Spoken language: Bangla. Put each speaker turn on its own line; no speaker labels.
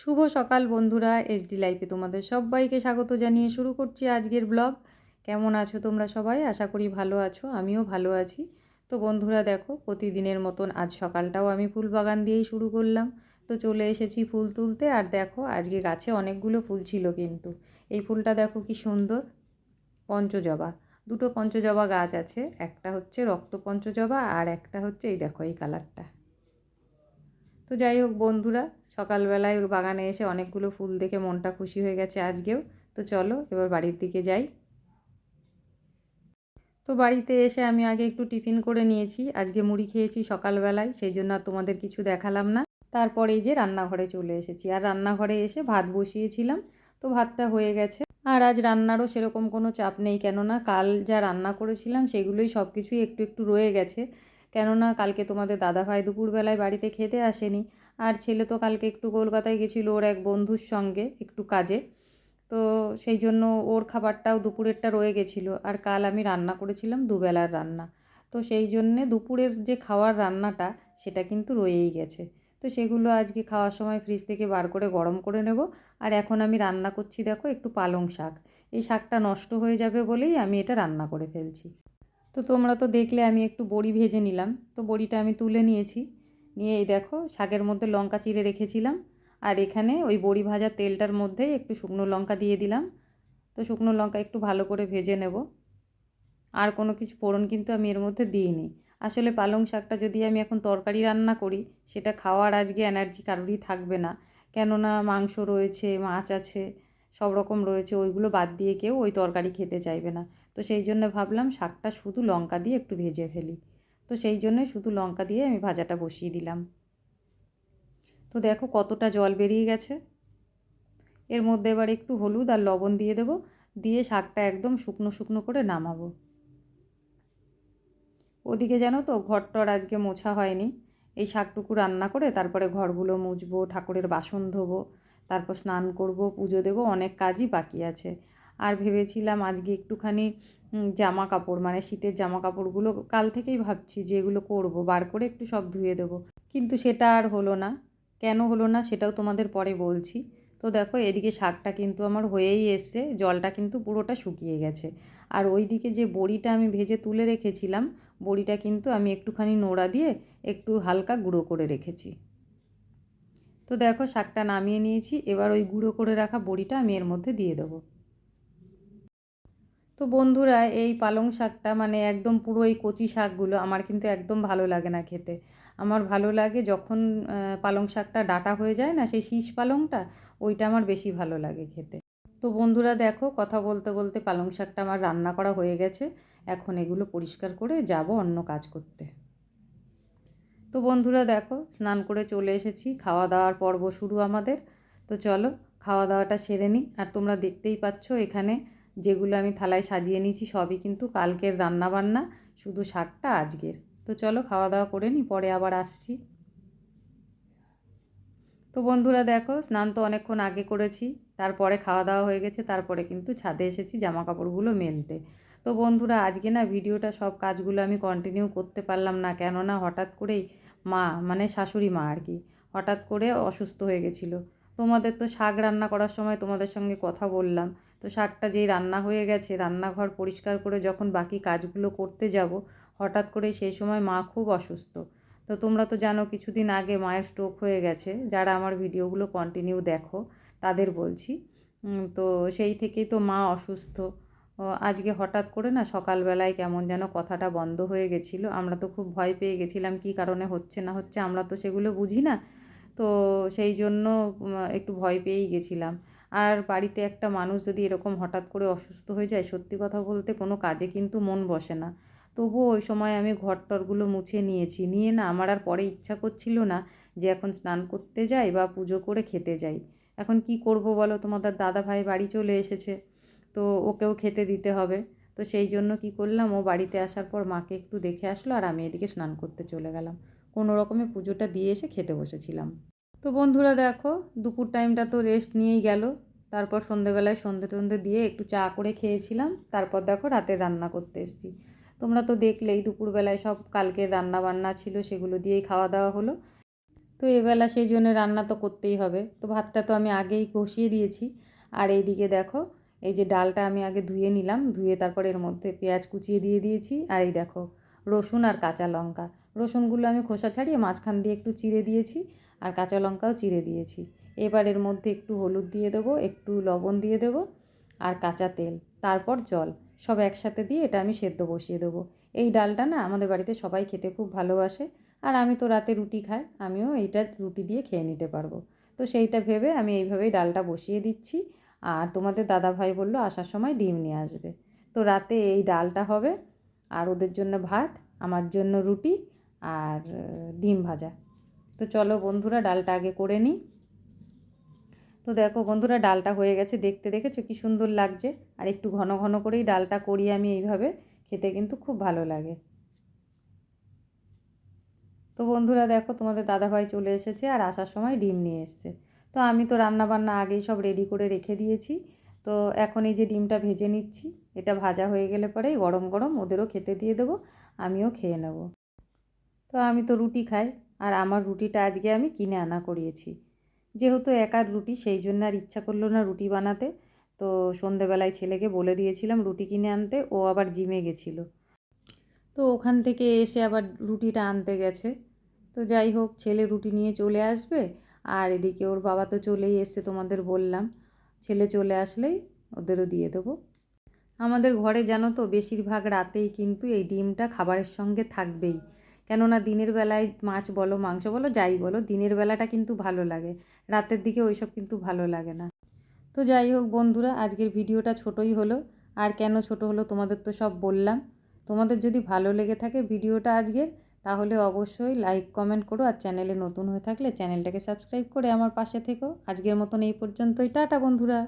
শুভ সকাল বন্ধুরা এসডি লাইফে তোমাদের সবাইকে স্বাগত জানিয়ে শুরু করছি আজকের ব্লগ কেমন আছো তোমরা সবাই? আশা করি ভালো আছো, আমিও ভালো আছি। তো বন্ধুরা দেখো, প্রতিদিনের মতন আজ সকালটাও আমি ফুল বাগান দিয়েই শুরু করলাম। তো চলে এসেছি ফুল তুলতে, আর দেখো, আজকে গাছে অনেকগুলো ফুল ছিল কিন্তু। এই ফুলটা দেখো কি সুন্দর, পঞ্চজবা। দুটো পঞ্চজবা গাছ আছে, একটা হচ্ছে রক্ত পঞ্চজবা, আর একটা হচ্ছে এই দেখো এই কালারটা তো যাই হোক বন্ধুরা, সকালবেলায় বাগানে এসে অনেকগুলো ফুল দেখে মনটা খুশি হয়ে গেছে আজকেও। তো চলো এবার বাড়ির দিকে যাই। তো বাড়িতে এসে আমি আগে একটু টিফিন করে নিয়েছি। আজকে মুড়ি খেয়েছি সকালবেলায়, সেই জন্য আর তোমাদের কিছু দেখালাম না। তারপরে এই যে রান্নাঘরে চলে এসেছি। আর রান্নাঘরে এসে ভাত বসিয়েছিলাম, তো ভাতটা হয়ে গেছে। আর আজ রান্নারও সেরকম কোনো চাপ নেই, কেননা কাল যা রান্না করেছিলাম, সেগুলোই সব কিছুই একটু একটু রয়ে গেছে। কেননা কালকে তোমাদের দাদাভাই দুপুরবেলায় বাড়িতে খেতে আসেনি। আর ছেলে তো কালকে একটু কলকাতায় গেছিল ওর এক বন্ধুর সঙ্গে একটু কাজে। তো সেই জন্য ওর খাবারটাও দুপুরেরটা রয়ে গেছিল। আর কাল আমি রান্না করেছিলাম দুবেলার রান্না। তো সেই জন্যে দুপুরের যে খাওয়ার রান্নাটা সেটা কিন্তু রয়েই গেছে। তো সেগুলো আজকে খাওয়ার সময় ফ্রিজ থেকে বার করে গরম করে নেব। আর এখন আমি রান্না করছি দেখো একটু পালং শাক। এই শাকটা নষ্ট হয়ে যাবে বলেই আমি এটা রান্না করে ফেলছি। তো তোমরা তো দেখলে আমি একটু বড়ি ভেজে নিলাম। তো বড়িটা আমি তুলে নিয়েছি। নিয়ে এই দেখো, শাকের মধ্যে লঙ্কা চিড়ে রেখেছিলাম। আর এখানে ওই বড়ি ভাজার তেলটার মধ্যে একটু শুকনো লঙ্কা দিয়ে দিলাম। তো শুকনো লঙ্কা একটু ভালো করে ভেজে নেব। আর কোনো কিছু ফোড়ন কিন্তু আমি এর মধ্যে দিইনি। আসলে পালং শাকটা যদি আমি এখন তরকারি রান্না করি, সেটা খাওয়ার আজকে এনার্জি কারোরই থাকবে না। কেননা মাংস রয়েছে, মাছ আছে, সব রকম রয়েছে, ওইগুলো বাদ দিয়ে কেউ ওই তরকারি খেতে চাইবে না। তো সেই জন্য ভাবলাম শাকটা শুধু লঙ্কা দিয়ে একটু ভেজে ফেলি। তো সেই জন্য শুধু লঙ্কা দিয়ে আমি ভাজাটা বসিয়ে দিলাম। তো দেখো কতটা জল বেরিয়ে গেছে। এর মধ্যে এবার একটু হলুদ আর লবণ দিয়ে দেবো, দিয়ে শাকটা একদম শুকনো শুকনো করে নামাবো। ওদিকে জানো তো ঘরটর আজকে মোছা হয়নি। এই শাকটুকু রান্না করে তারপরে ঘরগুলো মুছবো, ঠাকুরের বাসন ধোবো, তারপর স্নান করব, পুজো দেবো, অনেক কাজই বাকি আছে। আর ভেবেছিলাম আজকে একটুখানি জামা কাপড় মানে শীতের জামা কাপড়গুলো কাল থেকেই ভাবছি যে এগুলো করব, বার করে একটু সব ধুয়ে দেবো। কিন্তু সেটা আর হলো না। কেন হলো না সেটাও তোমাদের পরে বলছি। তো দেখো এদিকে শাকটা কিন্তু আমার হয়েই এসছে, জলটা কিন্তু পুরোটা শুকিয়ে গেছে। আর ওই দিকে যে বড়িটা আমি ভেজে তুলে রেখেছিলাম, বড়িটা কিন্তু আমি একটুখানি নোড়া দিয়ে একটু হালকা গুঁড়ো করে রেখেছি। তো দেখো শাকটা নামিয়ে নিয়েছি, এবার ওই গুঁড়ো করে রাখা বড়িটা আমি এর মধ্যে দিয়ে দেবো। তো বন্ধুরা, এই পালং শাকটা মানে একদম পুরো এই কচি শাকগুলো আমার কিন্তু একদম ভালো লাগে না খেতে। আমার ভালো লাগে যখন পালং শাকটা ডাটা হয়ে যায় না, সেই শীষ পালংটা, ওইটা আমার বেশি ভালো লাগে খেতে। তো বন্ধুরা দেখো, কথা বলতে বলতে পালং শাকটা আমার রান্না করা হয়ে গেছে। এখন এগুলো পরিষ্কার করে যাব অন্য কাজ করতে। তো বন্ধুরা দেখো, স্নান করে চলে এসেছি, খাওয়া দাওয়ার পর্ব শুরু আমাদের। তো চলো, খাওয়া দাওয়াটা সেরে নিই। আর তোমরা দেখতেই পাচ্ছ এখানে যেগুলো আমি থালায় সাজিয়ে নিয়েছি সবই কিন্তু কালকের রান্না বান্না শুধু শাকটা আজকের। তো চলো খাওয়া দাওয়া করে নিই, পরে আবার আসছি। তো বন্ধুরা দেখো, স্নান তো অনেকক্ষণ আগে করেছি, তারপরে খাওয়া দাওয়া হয়ে গেছে, তারপরে কিন্তু ছাদে এসেছি জামা কাপড়গুলো মেলতে। তো বন্ধুরা আজকে না ভিডিওটা সব কাজগুলো আমি কন্টিনিউ করতে পারলাম না, কেননা হঠাৎ করেই মা মানে শাশুড়ি মা আর কি, হঠাৎ করে অসুস্থ হয়ে গেছিল। তোমাদের তো শাক রান্না করার সময় তোমাদের সঙ্গে কথা বললাম। তো শাকটা যেই রান্না হয়ে গেছে, রান্নাঘর পরিষ্কার করে যখন বাকি কাজগুলো করতে যাব, হঠাৎ করে সেই সময় মা খুব অসুস্থ। তো তোমরা তো জানো কিছুদিন আগে মায়ের স্ট্রোক হয়ে গেছে, যারা আমার ভিডিওগুলো কন্টিনিউ দেখো, তাদের বলছি। তো সেই থেকেই তো মা অসুস্থ। আজকে হঠাৎ করে না সকালবেলায় কেমন যেন কথাটা বন্ধ হয়ে গেছিল। আমরা তো খুব ভয় পেয়ে গেছিলাম কী কারণে হচ্ছে না হচ্ছে, আমরা তো সেগুলো বুঝি না। তো সেই জন্য একটু ভয় পেয়েই গেছিলাম। আর বাড়িতে একটা মানুষ যদি এরকম হঠাৎ করে অসুস্থ হয়ে যায়, সত্যি কথা বলতে কোনো কাজে কিন্তু মন বসে না। তবুও ওই সময় আমি ঘর টরগুলো মুছে নিয়েছি। নিয়ে না আমার আর পরে ইচ্ছা করছিল না যে এখন স্নান করতে যাই বা পুজো করে খেতে যাই। এখন কি করব বলো? তোমাদের দাদা ভাই বাড়ি চলে এসেছে, তো ওকেও খেতে দিতে হবে। তো সেই জন্য কি করলাম, ও বাড়িতে আসার পর মাকে একটু দেখে আসলো আর আমি এদিকে স্নান করতে চলে গেলাম। কোনো রকমে পুজোটা দিয়ে এসে খেতে বসেছিলাম। তো বন্ধুরা দেখো, দুপুর টাইমটা তো রেস্ট নিয়েই গেল। তারপর সন্ধেবেলায় সন্ধে টন্ধে দিয়ে একটু চা করে খেয়েছিলাম। তারপর দেখো রাতে রান্না করতে এসেছি। তোমরা তো দেখলেই দুপুরবেলায় সব কালকের রান্না বান্না ছিল, সেগুলো দিয়েই খাওয়া দাওয়া হলো। তো এবেলা সেই জন্য রান্না তো করতেই হবে। তো ভাতটা তো আমি আগেই বসিয়ে দিয়েছি। আর এইদিকে দেখো, এই যে ডালটা আমি আগে ধুয়ে নিলাম। ধুয়ে তারপরে এর মধ্যে পেঁয়াজ কুচিয়ে দিয়ে দিয়েছি। আর এই দেখো, রসুন আর কাঁচা লঙ্কা। রসুনগুলো আমি খোসা ছাড়িয়ে মাঝখান দিয়ে একটু চিড়ে দিয়েছি আর কাঁচা লঙ্কাও চিড়ে দিয়েছি। এবার এর মধ্যে একটু হলুদ দিয়ে দেবো, একটু লবণ দিয়ে দেবো আর কাঁচা তেল, তারপর জল। সব একসাথে দিয়ে এটা আমি সেদ্ধ বসিয়ে দেবো। এই ডালটা না আমাদের বাড়িতে সবাই খেতে খুব ভালোবাসে আর আমি তো রাতে রুটি খাই, আমিও এইটা রুটি দিয়ে খেয়ে নিতে পারব। তো সেইটা ভেবে আমি এইভাবেই ডালটা বসিয়ে দিচ্ছি আর তোমাদের দাদা ভাই বলল আসার সময় ডিম নিয়ে আসবে। তো রাতে এই ডালটা হবে আর ওদের জন্য ভাত, আমার জন্য রুটি আর ডিম ভাজা। তো চলো বন্ধুরা, ডালটা আগে করে নিই। তো দেখো বন্ধুরা, ডালটা হয়ে গেছে। দেখতে দেখেছ কি সুন্দর লাগছে? আর একটু ঘন ঘন করেই ডালটা করি আমি এইভাবে। খেতে কিন্তু খুব ভালো লাগে। তো বন্ধুরা, দেখো তোমাদের দাদাভাই চলে এসেছে আর আসার সময় ডিম নিয়ে এসছে। তো আমি তো রান্না বান্না আগেই সব রেডি করে রেখে দিয়েছি। তো এখন এই যে ডিমটা ভেজে নিচ্ছি, এটা ভাজা হয়ে গেলে পরেই গরম গরম ওদেরও খেতে দিয়ে দেবো, আমিও খেয়ে নেব। তো আমি তো রুটি খাই। আর আমার রুটিটা আজকে আমি কিনে আনা করিয়েছি। যেহেতু একার রুটি, সেই জন্য আর ইচ্ছা করল না রুটি বানাতে। তো সন্ধেবেলায় ছেলেকে বলে দিয়েছিলাম রুটি কিনে আনতে, ও আবার জিমে গেছিল। তো ওখান থেকে এসে আবার রুটিটা আনতে গেছে। তো যাই হোক, ছেলে রুটি নিয়ে চলে আসবে। আর এদিকে ওর বাবা তো চলেই এসছে তোমাদের বললাম। ছেলে চলে আসলেই ওদেরও দিয়ে দেবো। আমাদের ঘরে জানো তো, বেশিরভাগ রাতেই কিন্তু এই ডিমটা খাবারের সঙ্গে থাকবেই। কেননা দিনের বেলায় মাছ বলো, মাংস বলো, যাই বলো, দিনের বেলাটা কিন্তু ভালো লাগে। রাতের দিকে ওইসব কিন্তু ভালো লাগে না। তো যাই হোক বন্ধুরা, আজকের ভিডিওটা ছোটই হলো। আর কেন ছোট হলো তোমাদের তো সব বললাম। তোমাদের যদি ভালো লেগে থাকে ভিডিওটা আজকের, তাহলে অবশ্যই লাইক কমেন্ট করো। আর চ্যানেলে নতুন হয়ে থাকলে চ্যানেলটাকে সাবস্ক্রাইব করে আমার পাশে থেকো। আজকের মতন এই পর্যন্তই। টাটা বন্ধুরা।